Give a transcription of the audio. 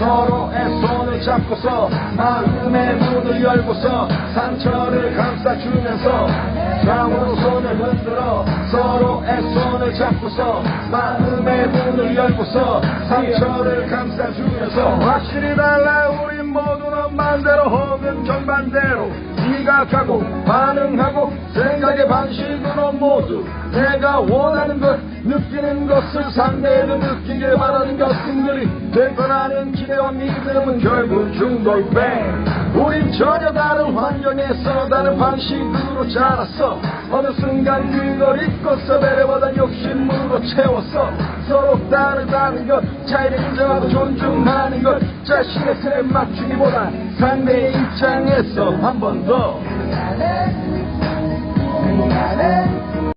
서로의 손을 잡고서 마음의 문을 열고서 상처를 감싸주면서 좌우로 손을 흔들어 서로의 손을 잡고서 마음의 문을 열고서 상처를 감싸주면서 확실히 달라 우린 모두 는 반대로 혹은 정반대로 지각하고 반응하고 생각의 방식으로 모두 내가 원하는 것 느끼는 것을 상대에도 느끼길 바라는 것들이 될 거라는 기대와 믿음은 결국 중돌뱅. 우린 전혀 다른 환경에서 다른 방식으로 자랐어. 어느 순간 그걸 잊고서 배려보다 욕심으로 채웠어. 서로 다르다는 것 차이를 인정하고 존중하는 것 자신의 틀에 맞추기보다 상대의 입장에서 한 번 더